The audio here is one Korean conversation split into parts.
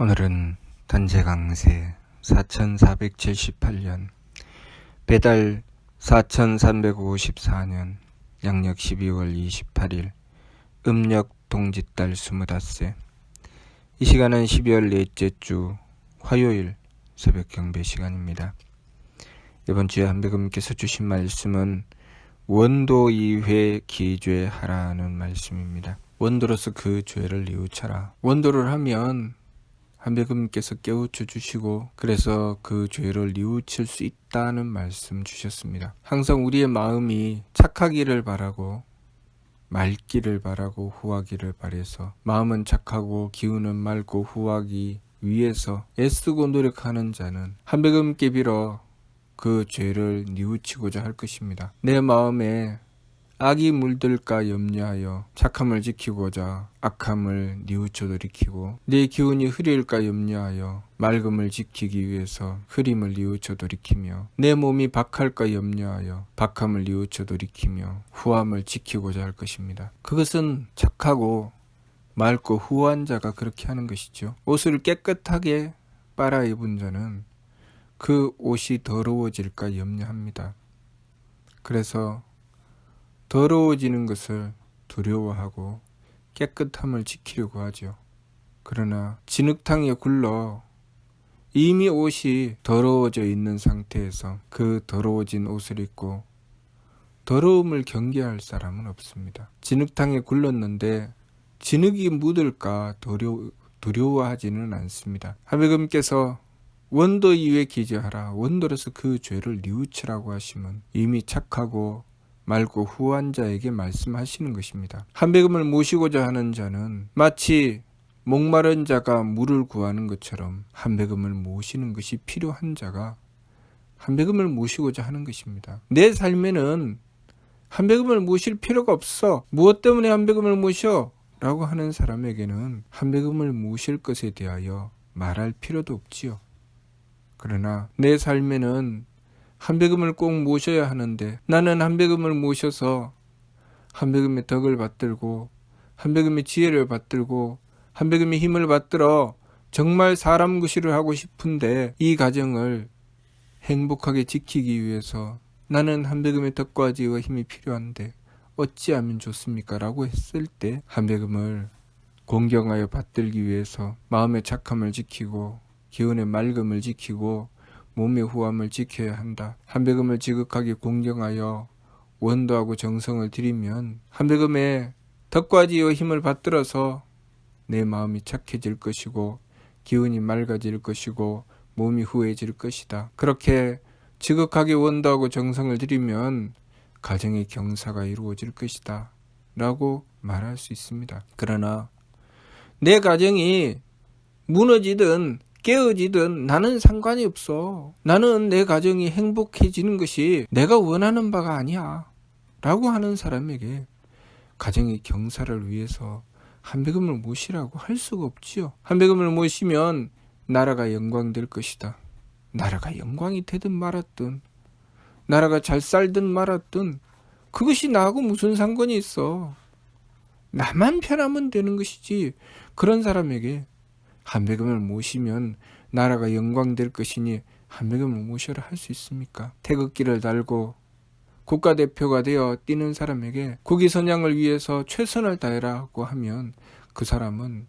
오늘은 단재강세 4478년 배달 4354년 양력 12월 28일 음력 동짓달 25세 이 시간은 12월 넷째 주 화요일 새벽 경배 시간입니다. 이번 주에 한백음께서 주신 말씀은 원도 이회 기죄하라는 말씀입니다. 원도로서 그 죄를 뉘우쳐라. 원도를 하면 한백음께서 깨우쳐 주시고 그래서 그 죄를 뉘우칠 수 있다는 말씀 주셨습니다. 항상 우리의 마음이 착하기를 바라고 맑기를 바라고 후하기를 바래서 마음은 착하고 기운은 맑고 후하기 위해서 애쓰고 노력하는 자는 한백음께 빌어 그 죄를 뉘우치고자 할 것입니다. 내 마음에 악이 물들까 염려하여 착함을 지키고자 악함을 뉘우쳐 돌이키고 내 기운이 흐릴까 염려하여 맑음을 지키기 위해서 흐림을 뉘우쳐 돌이키며 내 몸이 박할까 염려하여 박함을 뉘우쳐 돌이키며 후함을 지키고자 할 것입니다. 그것은 착하고 맑고 후한 자가 그렇게 하는 것이죠. 옷을 깨끗하게 빨아 입은 자는 그 옷이 더러워질까 염려합니다. 그래서 더러워지는 것을 두려워하고 깨끗함을 지키려고 하죠. 그러나 진흙탕에 굴러 이미 옷이 더러워져 있는 상태에서 그 더러워진 옷을 입고 더러움을 경계할 사람은 없습니다. 진흙탕에 굴렀는데 진흙이 묻을까 두려, 두려워하지는 않습니다. 하백음께서 원도 이외 기재하라 원도로서 그 죄를 뉘우치라고 하시면 이미 착하고 맑고 후한 자에게 말씀하시는 것입니다. 한백음을 모시고자 하는 자는 마치 목마른 자가 물을 구하는 것처럼 한백음을 모시는 것이 필요한 자가 한백음을 모시고자 하는 것입니다. 내 삶에는 한백음을 모실 필요가 없어. 무엇 때문에 한백음을 모셔? 라고 하는 사람에게는 한백음을 모실 것에 대하여 말할 필요도 없지요. 그러나 내 삶에는 한백음을 꼭 모셔야 하는데 나는 한백음을 모셔서 한백음의 덕을 받들고 한백음의 지혜를 받들고 한백음의 힘을 받들어 정말 사람 구실을 하고 싶은데 이 가정을 행복하게 지키기 위해서 나는 한백음의 덕과 지혜와 힘이 필요한데 어찌하면 좋습니까? 라고 했을 때 한백음을 공경하여 받들기 위해서 마음의 착함을 지키고 기운의 맑음을 지키고 몸의 후함을 지켜야 한다. 한백음을 지극하게 공경하여 원도하고 정성을 들이면 한백음의 덕과 지혜와 힘을 받들어서 내 마음이 착해질 것이고 기운이 맑아질 것이고 몸이 후해질 것이다. 그렇게 지극하게 원도하고 정성을 들이면 가정의 경사가 이루어질 것이다. 라고 말할 수 있습니다. 그러나 내 가정이 무너지든 깨어지든 나는 상관이 없어. 나는 내 가정이 행복해지는 것이 내가 원하는 바가 아니야. 라고 하는 사람에게 가정의 경사를 위해서 한백음을 모시라고 할 수가 없지요. 한백음을 모시면 나라가 영광될 것이다. 나라가 영광이 되든 말았든, 나라가 잘 살든 말았든, 그것이 나하고 무슨 상관이 있어. 나만 편하면 되는 것이지. 그런 사람에게 한백음을 모시면 나라가 영광될 것이니 한백음을 모셔라 할 수 있습니까? 태극기를 달고 국가대표가 되어 뛰는 사람에게 국위 선양을 위해서 최선을 다해라고 하면 그 사람은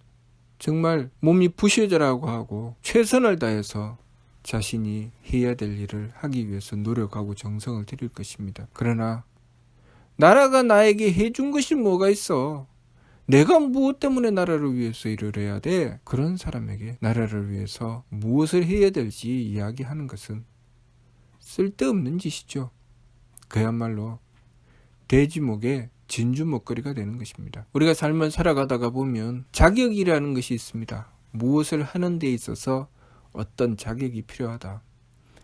정말 몸이 부셔져라고 하고 최선을 다해서 자신이 해야 될 일을 하기 위해서 노력하고 정성을 들일 것입니다. 그러나 나라가 나에게 해준 것이 뭐가 있어? 내가 무엇 때문에 나라를 위해서 일을 해야 돼? 그런 사람에게 나라를 위해서 무엇을 해야 될지 이야기하는 것은 쓸데없는 짓이죠. 그야말로 돼지목의 진주 먹거리가 되는 것입니다. 우리가 삶을 살아가다가 보면 자격이라는 것이 있습니다. 무엇을 하는 데 있어서 어떤 자격이 필요하다.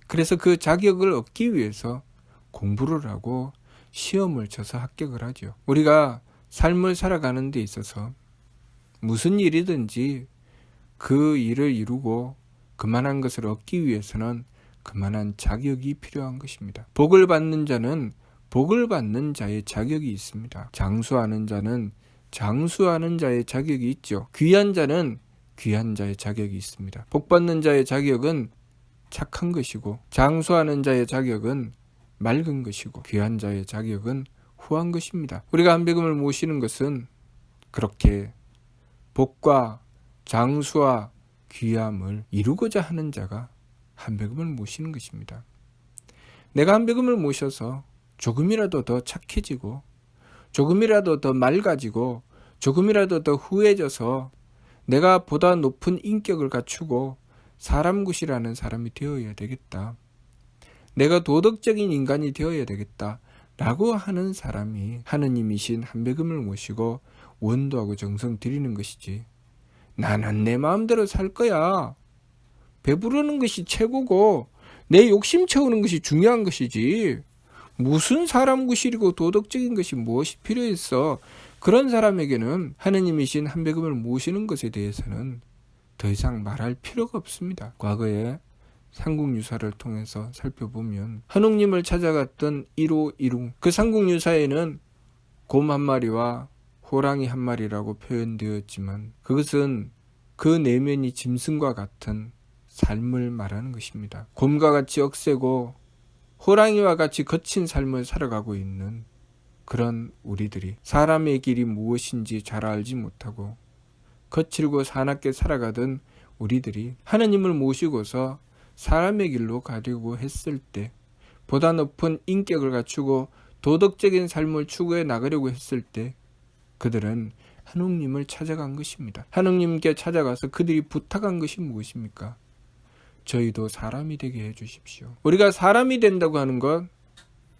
그래서 그 자격을 얻기 위해서 공부를 하고 시험을 쳐서 합격을 하죠. 우리가 삶을 살아가는 데 있어서 무슨 일이든지 그 일을 이루고 그만한 것을 얻기 위해서는 그만한 자격이 필요한 것입니다. 복을 받는 자는 복을 받는 자의 자격이 있습니다. 장수하는 자는 장수하는 자의 자격이 있죠. 귀한 자는 귀한 자의 자격이 있습니다. 복 받는 자의 자격은 착한 것이고 장수하는 자의 자격은 맑은 것이고 귀한 자의 자격은 후한 것입니다. 우리가 한백음을 모시는 것은 그렇게 복과 장수와 귀함을 이루고자 하는 자가 한백음을 모시는 것입니다. 내가 한백음을 모셔서 조금이라도 더 착해지고 조금이라도 더 맑아지고 조금이라도 더 후해져서 내가 보다 높은 인격을 갖추고 사람 굿이라는 사람이 되어야 되겠다. 내가 도덕적인 인간이 되어야 되겠다. 라고 하는 사람이 하느님이신 한백음을 모시고 원도하고 정성 드리는 것이지. 나는 내 마음대로 살 거야. 배부르는 것이 최고고 내 욕심 채우는 것이 중요한 것이지. 무슨 사람 구실이고 도덕적인 것이 무엇이 필요했어. 그런 사람에게는 하느님이신 한백음을 모시는 것에 대해서는 더 이상 말할 필요가 없습니다. 과거에 삼국유사를 통해서 살펴보면 한옥님을 찾아갔던 1호 1웅 그 삼국유사에는 곰 한 마리와 호랑이 한 마리라고 표현되었지만 그것은 그 내면이 짐승과 같은 삶을 말하는 것입니다. 곰과 같이 억세고 호랑이와 같이 거친 삶을 살아가고 있는 그런 우리들이 사람의 길이 무엇인지 잘 알지 못하고 거칠고 사납게 살아가던 우리들이 하느님을 모시고서 사람의 길로 가려고 했을 때 보다 높은 인격을 갖추고 도덕적인 삶을 추구해 나가려고 했을 때 그들은 한옥님을 찾아간 것입니다. 한옥님께 찾아가서 그들이 부탁한 것이 무엇입니까? 저희도 사람이 되게 해 주십시오. 우리가 사람이 된다고 하는 것,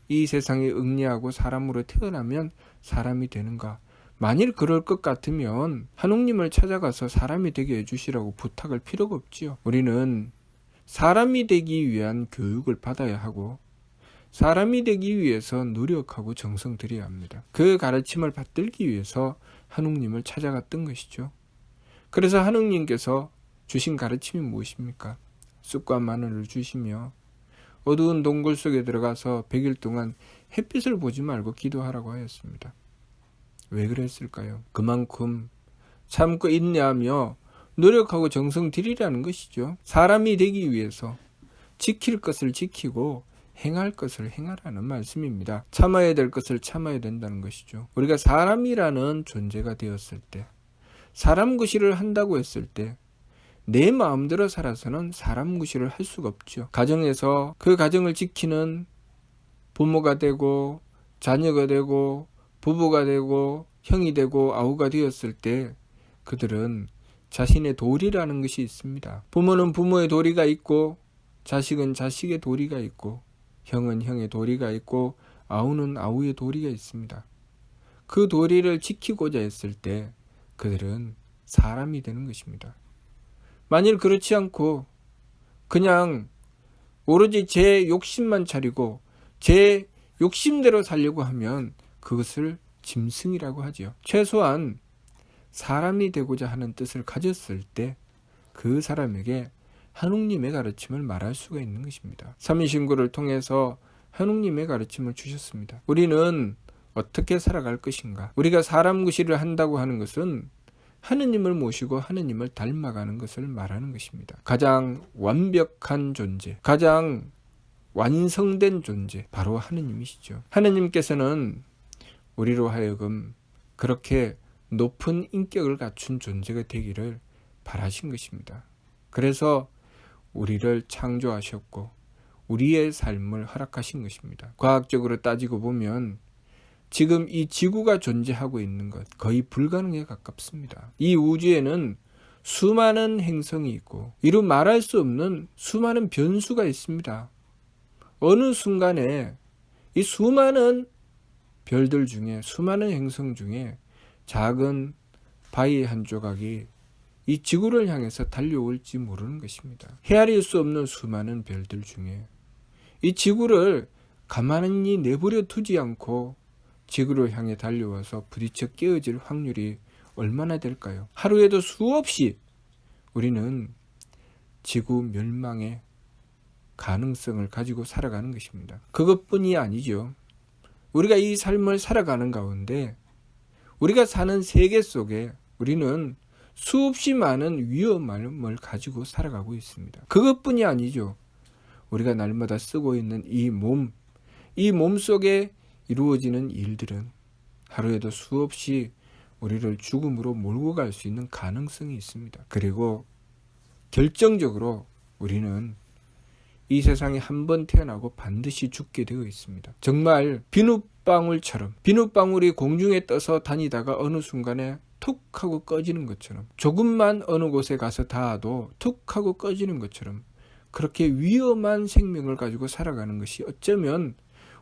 이 세상에 응리하고 사람으로 태어나면 사람이 되는가? 만일 그럴 것 같으면 한옥님을 찾아가서 사람이 되게 해주시라고 부탁할 필요가 없지요. 우리는 사람이 되기 위한 교육을 받아야 하고 사람이 되기 위해서 노력하고 정성 들여야 합니다. 그 가르침을 받들기 위해서 한웅님을 찾아갔던 것이죠. 그래서 한웅님께서 주신 가르침이 무엇입니까? 쑥과 마늘을 주시며 어두운 동굴 속에 들어가서 100일 동안 햇빛을 보지 말고 기도하라고 하였습니다. 왜 그랬을까요? 그만큼 참고 인내하며 노력하고 정성 들이라는 것이죠. 사람이 되기 위해서 지킬 것을 지키고 행할 것을 행하라는 말씀입니다. 참아야 될 것을 참아야 된다는 것이죠. 우리가 사람이라는 존재가 되었을 때, 사람 구실을 한다고 했을 때, 내 마음대로 살아서는 사람 구실을 할 수가 없죠. 가정에서 그 가정을 지키는 부모가 되고, 자녀가 되고, 부부가 되고, 형이 되고, 아우가 되었을 때, 그들은 자신의 도리라는 것이 있습니다. 부모는 부모의 도리가 있고, 자식은 자식의 도리가 있고, 형은 형의 도리가 있고 아우는 아우의 도리가 있습니다. 그 도리를 지키고자 했을 때 그들은 사람이 되는 것입니다. 만일 그렇지 않고 그냥 오로지 제 욕심만 차리고 제 욕심대로 살려고 하면 그것을 짐승이라고 하지요. 최소한 사람이 되고자 하는 뜻을 가졌을 때 그 사람에게 한웅님의 가르침을 말할 수가 있는 것입니다. 삼위신구를 통해서 한웅님의 가르침을 주셨습니다. 우리는 어떻게 살아갈 것인가? 우리가 사람 구실을 한다고 하는 것은 하느님을 모시고 하느님을 닮아가는 것을 말하는 것입니다. 가장 완벽한 존재, 가장 완성된 존재, 바로 하느님이시죠. 하느님께서는 우리로 하여금 그렇게 높은 인격을 갖춘 존재가 되기를 바라신 것입니다. 그래서 우리를 창조하셨고 우리의 삶을 허락하신 것입니다. 과학적으로 따지고 보면 지금 이 지구가 존재하고 있는 것 거의 불가능에 가깝습니다. 이 우주에는 수많은 행성이 있고 이루 말할 수 없는 수많은 변수가 있습니다. 어느 순간에 이 수많은 별들 중에 수많은 행성 중에 작은 바위 한 조각이 이 지구를 향해서 달려올지 모르는 것입니다. 헤아릴 수 없는 수많은 별들 중에 이 지구를 가만히 내버려 두지 않고 지구를 향해 달려와서 부딪혀 깨어질 확률이 얼마나 될까요? 하루에도 수없이 우리는 지구 멸망의 가능성을 가지고 살아가는 것입니다. 그것뿐이 아니죠. 우리가 이 삶을 살아가는 가운데 우리가 사는 세계 속에 우리는 수없이 많은 위험을 가지고 살아가고 있습니다. 그것뿐이 아니죠. 우리가 날마다 쓰고 있는 이 몸, 이 몸 속에 이루어지는 일들은 하루에도 수없이 우리를 죽음으로 몰고 갈 수 있는 가능성이 있습니다. 그리고 결정적으로 우리는 이 세상에 한 번 태어나고 반드시 죽게 되어 있습니다. 정말 비눗 방울처럼 비눗방울이 공중에 떠서 다니다가 어느 순간에 툭 하고 꺼지는 것처럼 조금만 어느 곳에 가서 닿아도 툭 하고 꺼지는 것처럼 그렇게 위험한 생명을 가지고 살아가는 것이 어쩌면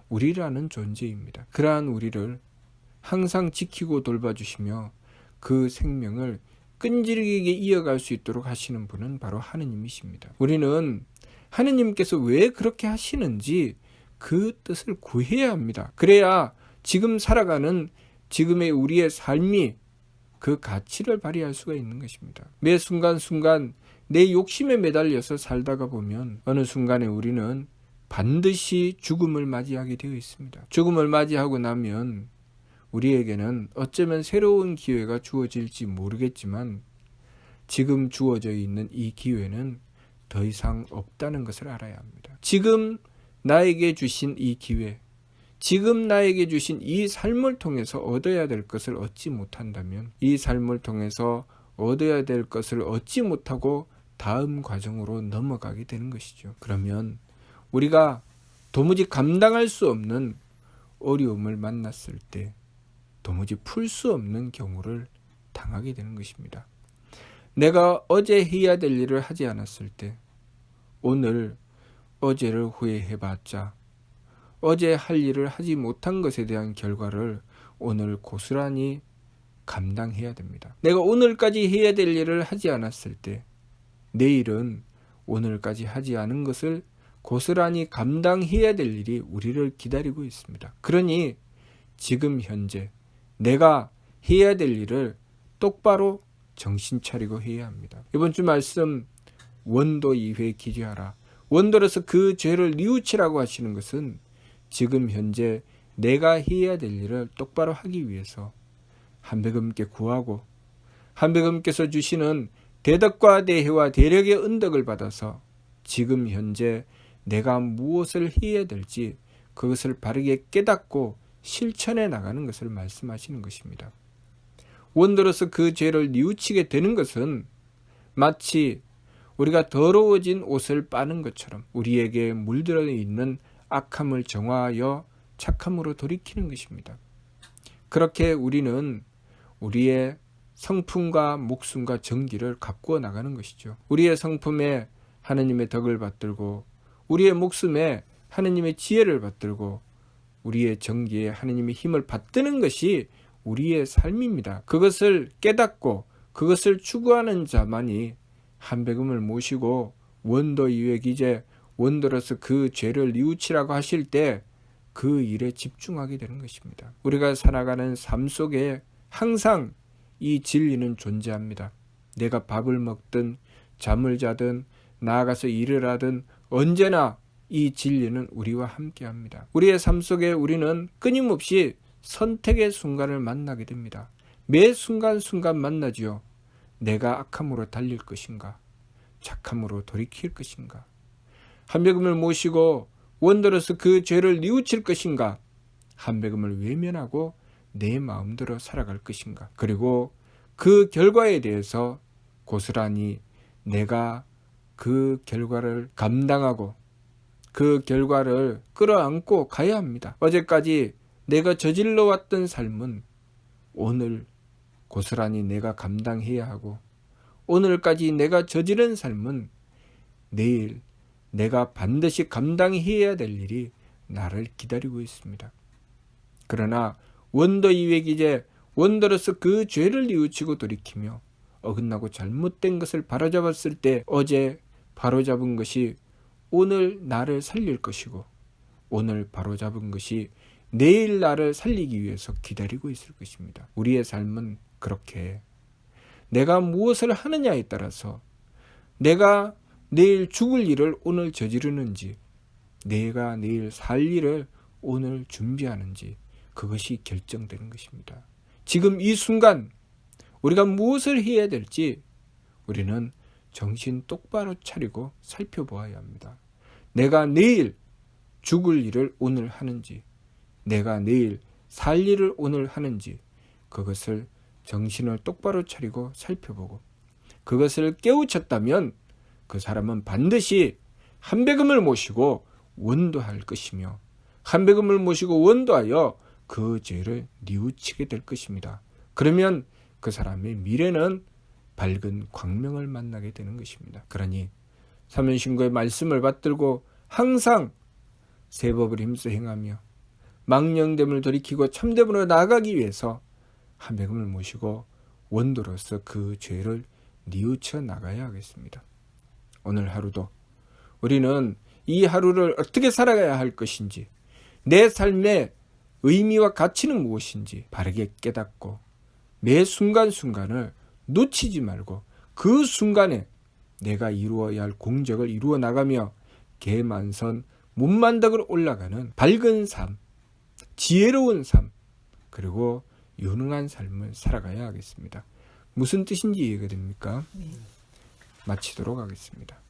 우리라는 존재입니다. 그러한 우리를 항상 지키고 돌봐주시며 그 생명을 끈질기게 이어갈 수 있도록 하시는 분은 바로 하느님이십니다. 우리는 하느님께서 왜 그렇게 하시는지 그 뜻을 구해야 합니다. 그래야 지금 살아가는 지금의 우리의 삶이 그 가치를 발휘할 수가 있는 것입니다. 매 순간순간 내 욕심에 매달려서 살다가 보면 어느 순간에 우리는 반드시 죽음을 맞이하게 되어 있습니다. 죽음을 맞이하고 나면 우리에게는 어쩌면 새로운 기회가 주어질지 모르겠지만 지금 주어져 있는 이 기회는 더 이상 없다는 것을 알아야 합니다. 지금 나에게 주신 이 기회, 지금 나에게 주신 이 삶을 통해서 얻어야 될 것을 얻지 못한다면 이 삶을 통해서 얻어야 될 것을 얻지 못하고 다음 과정으로 넘어가게 되는 것이죠. 그러면 우리가 도무지 감당할 수 없는 어려움을 만났을 때 도무지 풀 수 없는 경우를 당하게 되는 것입니다. 내가 어제 해야 될 일을 하지 않았을 때 오늘 어제를 후회해봤자 어제 할 일을 하지 못한 것에 대한 결과를 오늘 고스란히 감당해야 됩니다. 내가 오늘까지 해야 될 일을 하지 않았을 때 내일은 오늘까지 하지 않은 것을 고스란히 감당해야 될 일이 우리를 기다리고 있습니다. 그러니 지금 현재 내가 해야 될 일을 똑바로 정신 차리고 해야 합니다. 이번 주 말씀 원도 이회 기죄하라. 원도로서 그 죄를 뉘우치라고 하시는 것은 지금 현재 내가 해야 될 일을 똑바로 하기 위해서 한백음께 구하고 한백음께서 주시는 대덕과 대회와 대력의 은덕을 받아서 지금 현재 내가 무엇을 해야 될지 그것을 바르게 깨닫고 실천해 나가는 것을 말씀하시는 것입니다. 원더로서 그 죄를 뉘우치게 되는 것은 마치 우리가 더러워진 옷을 빠는 것처럼 우리에게 물들어 있는 악함을 정화하여 착함으로 돌이키는 것입니다. 그렇게 우리는 우리의 성품과 목숨과 정기를 가꾸어 나가는 것이죠. 우리의 성품에 하느님의 덕을 받들고 우리의 목숨에 하느님의 지혜를 받들고 우리의 정기에 하느님의 힘을 받드는 것이 우리의 삶입니다. 그것을 깨닫고 그것을 추구하는 자만이 한백음을 모시고 원도 이외 기제 원도로서 그 죄를 뉘우치라고 하실 때 그 일에 집중하게 되는 것입니다. 우리가 살아가는 삶 속에 항상 이 진리는 존재합니다. 내가 밥을 먹든 잠을 자든 나아가서 일을 하든 언제나 이 진리는 우리와 함께 합니다. 우리의 삶 속에 우리는 끊임없이 선택의 순간을 만나게 됩니다. 매 순간순간 만나지요. 내가 악함으로 달릴 것인가? 착함으로 돌이킬 것인가? 한백음을 모시고 원더로서 그 죄를 뉘우칠 것인가? 한백음을 외면하고 내 마음대로 살아갈 것인가? 그리고 그 결과에 대해서 고스란히 내가 그 결과를 감당하고 그 결과를 끌어안고 가야 합니다. 어제까지 내가 저질러 왔던 삶은 오늘 고스란히 내가 감당해야 하고 오늘까지 내가 저지른 삶은 내일 내가 반드시 감당해야 될 일이 나를 기다리고 있습니다. 그러나 원더 이외기제 원더로서 그 죄를 뉘우치고 돌이키며 어긋나고 잘못된 것을 바로잡았을 때 어제 바로잡은 것이 오늘 나를 살릴 것이고 오늘 바로잡은 것이 내일 나를 살리기 위해서 기다리고 있을 것입니다. 우리의 삶은 그렇게 내가 무엇을 하느냐에 따라서 내가 내일 죽을 일을 오늘 저지르는지 내가 내일 살 일을 오늘 준비하는지 그것이 결정되는 것입니다. 지금 이 순간 우리가 무엇을 해야 될지 우리는 정신 똑바로 차리고 살펴보아야 합니다. 내가 내일 죽을 일을 오늘 하는지, 내가 내일 살 일을 오늘 하는지, 그것을 정신을 똑바로 차리고 살펴보고, 그것을 깨우쳤다면 그 사람은 반드시 한배금을 모시고 원도할 것이며, 한배금을 모시고 원도하여 그 죄를 뉘우치게 될 것입니다. 그러면 그 사람의 미래는 밝은 광명을 만나게 되는 것입니다. 그러니 사면신고의 말씀을 받들고 항상 세법을 힘써 행하며 망령됨을 돌이키고 참됨으로 나아가기 위해서 한백음을 모시고 원도로서 그 죄를 뉘우쳐 나가야 하겠습니다. 오늘 하루도 우리는 이 하루를 어떻게 살아가야 할 것인지 내 삶의 의미와 가치는 무엇인지 바르게 깨닫고 매 순간순간을 놓치지 말고 그 순간에 내가 이루어야 할 공적을 이루어 나가며 개만선 문만덕으로 올라가는 밝은 삶, 지혜로운 삶, 그리고 유능한 삶을 살아가야 하겠습니다. 무슨 뜻인지 이해가 됩니까? 마치도록 하겠습니다.